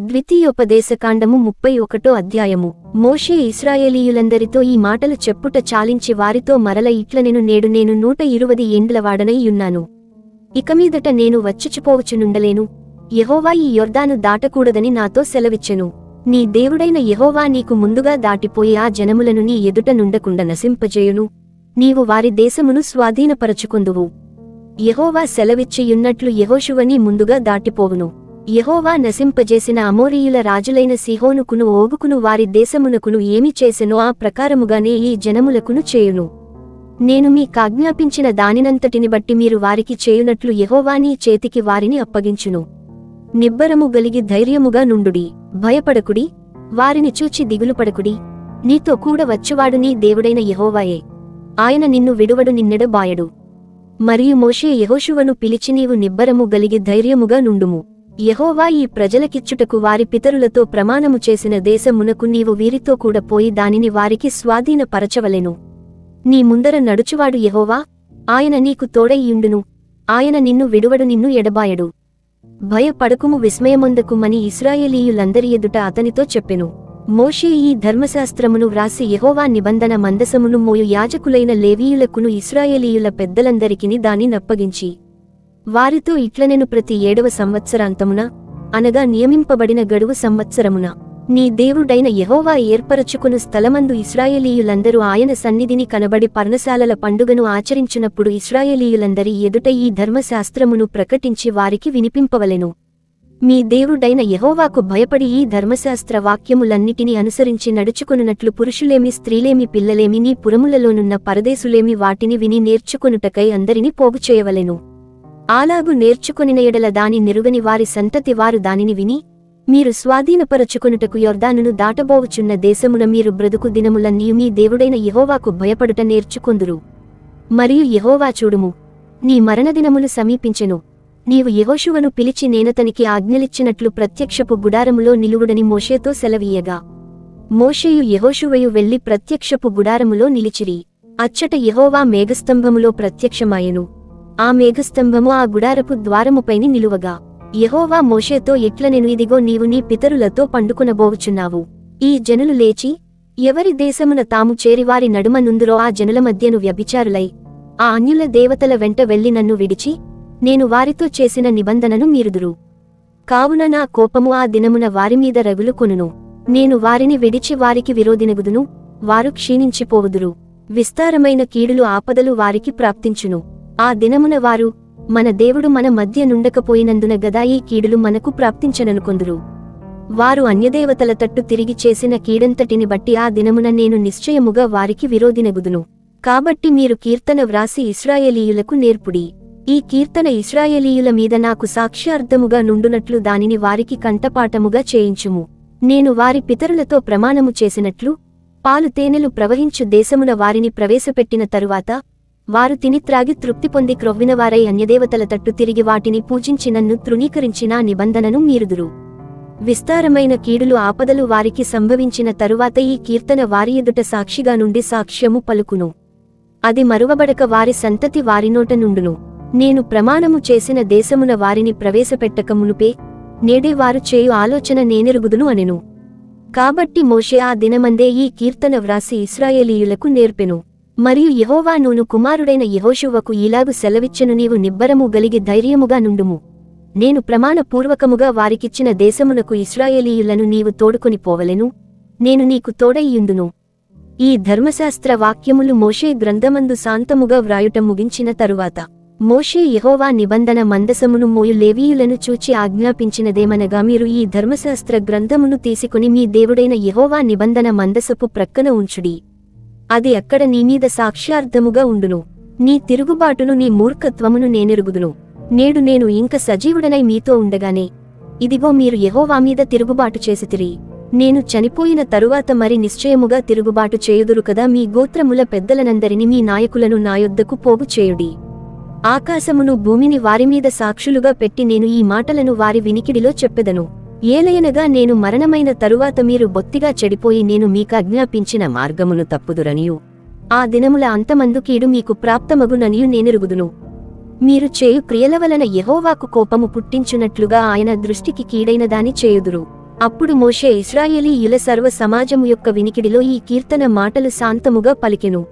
ద్వితీయోపదేశకాండము ముప్పై ఒకటో అధ్యాయము. మోషే ఇస్రాయేలీయులందరితో ఈ మాటలు చెప్పుట చాలించి వారితో మరల ఇట్లనెను నేడు నేను నూట ఇరువది ఏండ్లవాడనైయున్నాను ఇకమీదట నేను వచ్చిచిపోవచ్చునుండలేను యహోవా ఈ యొర్దాను దాటకూడదని నాతో సెలవిచ్చెను. నీ దేవుడైన యహోవా నీకు ముందుగా దాటిపోయి ఆ జనములను నీ ఎదుట నుండకుండా నశింపజేయును. నీవు వారి దేశమును స్వాధీనపరచుకొందువు. యహోవా సెలవిచ్చియున్నట్లు యహోశువని ముందుగా దాటిపోవును. యహోవా నశింపజేసిన అమోరీయుల రాజులైన సిహోనుకును ఓగుకును వారి దేశమునకును ఏమి చేసెనో ఆ ప్రకారముగానే ఈ జనములకును చేయును. నేను మీ కాజ్ఞాపించిన దానినంతటిని బట్టి మీరు వారికి చేయునట్లు యహోవానీ చేతికి వారిని అప్పగించును. నిబ్బరము గలిగి ధైర్యముగా నుండుడి భయపడకుడి వారిని చూచి దిగులుపడకుడి నీతో కూడా వచ్చువాడు నీ దేవుడైన యహోవాయే. ఆయన నిన్ను విడువడు నిన్నెడబాయడు. మరియు మోషే యెహోషువను పిలిచి నీవు నిబ్బరము గలిగి ధైర్యముగా నుండుము. యహోవా ఈ ప్రజలకిచ్చుటకు వారి పితరులతో ప్రమాణము చేసిన దేశమునకు నీవు వీరితో కూడా పోయి దానిని వారికి స్వాధీనపరచవలెను. నీ ముందర నడుచువాడు యహోవా ఆయన నీకు తోడైయుండును ఆయన నిన్ను విడువడు నిన్ను ఎడబాయడు. భయపడకుము విస్మయమొందకుమని ఇస్రాయేలీయులందరి ఎదుట అతనితో చెప్పెను. మోషే ఈ ధర్మశాస్త్రమును వ్రాసి యహోవా నిబంధన మందసమును మోయు యాజకులైన లేవీయులకును ఇస్రాయేలీయుల పెద్దలందరికిని దాని నప్పగించి వారితో ఇట్లనెను ప్రతి ఏడవ సంవత్సరాంతమున అనగా నియమింపబడిన గడువు సంవత్సరమున. నీ దేవుడైన యహోవా ఏర్పరచుకును స్థలమందు ఇస్రాయేలీయులందరూ ఆయన సన్నిధిని కనబడి పర్ణశాలల పండుగను ఆచరించినప్పుడు ఇస్రాయేలీయులందరి ఎదుట ఈ ధర్మశాస్త్రమును ప్రకటించి వారికి వినిపింపవలెను. మీ దేవుడైన యహోవాకు భయపడి ఈ ధర్మశాస్త్ర వాక్యములన్నిటినీ అనుసరించి నడుచుకొనున్నట్లు పురుషులేమి స్త్రీలేమి పిల్లలేమి నీ పురములలోనున్న పరదేశులేమి వాటిని విని నేర్చుకొనుటకై అందరినీ పోగుచేయవలెను. ఆలాగు నేర్చుకొనిన ఎడల దాని నిరుగని వారి సంతతి వారు దానిని విని మీరు స్వాధీనపరచుకొనుటకు యొర్దానును దాటబోవుచున్న దేశమున మీరు బ్రతుకు దినములన్నీ మీ దేవుడైన యహోవాకు భయపడుట నేర్చుకొందురు. మరియు యహోవా చూడుము నీ మరణదినములు సమీపించెను. నీవు యహోశువను పిలిచి నేనతనికి ఆజ్ఞలిచ్చినట్లు ప్రత్యక్షపు గుడారములో నిలువుడని మోషేతో సెలవీయగా. మోషేయు యహోశువయు వెళ్ళి ప్రత్యక్షపు గుడారములో నిలిచిరి. అచ్చట యహోవా మేఘస్తంభములో ప్రత్యక్షమాయెను. ఆ మేఘస్తంభము ఆ గుడారపు ద్వారముపైని నిలువగా. యహోవా మోషేతో ఎట్లనెను ఇదిగో నీవు నీ పితరులతో పండుకునబోవుచున్నావు. ఈ జనులు లేచి ఎవరి దేశమున తాము చేరివారి నడుమ నుందురో ఆ జనుల మధ్యను వ్యభిచారులై ఆ అన్యుల దేవతల వెంట వెళ్ళి నన్ను విడిచి నేను వారితో చేసిన నిబంధనను మీరుదురు. కావున నా కోపము ఆ దినమున వారిమీద రగులుకొనును నేను వారిని విడిచి వారికి విరోధినగుదును వారు క్షీణించిపోవుదురు. విస్తారమైన కీడులు ఆపదలు వారికి ప్రాప్తించును. ఆ దినమున వారు మన దేవుడు మన మధ్య నుండకపోయినందున గదా ఈ కీడులు మనకు ప్రాప్తించననుకొందురు. వారు అన్యదేవతల తట్టు తిరిగి చేసిన కీడంతటిని బట్టి ఆ దినమున నేను నిశ్చయముగా వారికి విరోధినగుదును. కాబట్టి మీరు కీర్తన వ్రాసి ఇస్రాయేలీయులకు నేర్పుడి. ఈ కీర్తన ఇస్రాయేలీయుల మీద నాకు సాక్ష్యార్థముగా నుండునట్లు దానిని వారికి కంటపాఠముగా చేయించుము. నేను వారి పితరులతో ప్రమాణము చేసినట్లు పాలు తేనెలు ప్రవహించు దేశమున వారిని ప్రవేశపెట్టిన తరువాత వారు తిని త్రాగి తృప్తి పొంది క్రొవ్వినవారై అన్యదేవతల తట్టు తిరిగి వాటిని పూజించి నన్ను తృణీకరించిన నిబంధనను మీరుదురు. విస్తారమైన కీడులు ఆపదలు వారికి సంభవించిన తరువాత ఈ కీర్తన వారి ఎదుట సాక్షిగా నుండి సాక్ష్యము పలుకును. అది మరువబడక వారి సంతతి వారినోట నుండును. నేను ప్రమాణము చేసిన దేశమున వారిని ప్రవేశపెట్టక మునుపే నేడే వారు చేయు ఆలోచన నేనెరుగుదును అనెను. కాబట్టి మోషే ఆ దినమందే ఈ కీర్తన వ్రాసి ఇస్రాయేలీయులకు నేర్పెను. మరియు యహోవా నూను కుమారుడైన యహోశువకు ఇలాగు సెలవిచ్చెను నీవు నిబ్బరము గలిగి ధైర్యముగా నుండుము. నేను ప్రమాణపూర్వకముగా వారికిచ్చిన దేశమునకు ఇస్రాయేలీయులను నీవు తోడుకొని పోవలెను. నేను నీకు తోడయ్యుందును. ఈ ధర్మశాస్త్ర వాక్యములు మోషే గ్రంథమందు శాంతముగా వ్రాయుట ముగించిన తరువాత మోషే యహోవా నిబంధన మందసమును మోయు లేవీయులను చూచి ఆజ్ఞాపించినదేమనగా మీరు ఈ ధర్మశాస్త్ర గ్రంథమును తీసుకుని మీ దేవుడైన యహోవా నిబంధన మందసపు ప్రక్కన ఉంచుడి. అది అక్కడ నీమీద సాక్ష్యార్థముగా ఉండును. నీ తిరుగుబాటును నీ మూర్ఖత్వమును నేనెరుగుదును. నేడు నేను ఇంక సజీవుడనై మీతో ఉండగానే ఇదిగో మీరు యహోవా మీద తిరుగుబాటు చేసితిరి. నేను చనిపోయిన తరువాత మరి నిశ్చయముగా తిరుగుబాటు చేయుదురు కదా మీ గోత్రముల పెద్దలనందరిని మీ నాయకులను నా యొద్దకు పోగు చేయుడి. ఆకాశమును భూమిని వారిమీద సాక్షులుగా పెట్టి నేను ఈ మాటలను వారి వినికిడిలో చెప్పెదను. ఏలయనగా నేను మరణమైన తరువాత మీరు బొత్తిగా చెడిపోయి నేను మీకాజ్ఞాపించిన మార్గమును తప్పుదురనియు. ఆ దినముల అంతమందు కీడు మీకు ప్రాప్తమగుననియు నేనెరుగుదును. మీరు చేయు క్రియల వలన యహోవాకు కోపము పుట్టించునట్లుగా ఆయన దృష్టికి కీడైన దాని చేయుదురు. అప్పుడు మోషే ఇస్రాయేలీయుల సర్వ సమాజము యొక్క వినికిడిలో ఈ కీర్తన మాటలు శాంతముగా పలికెను.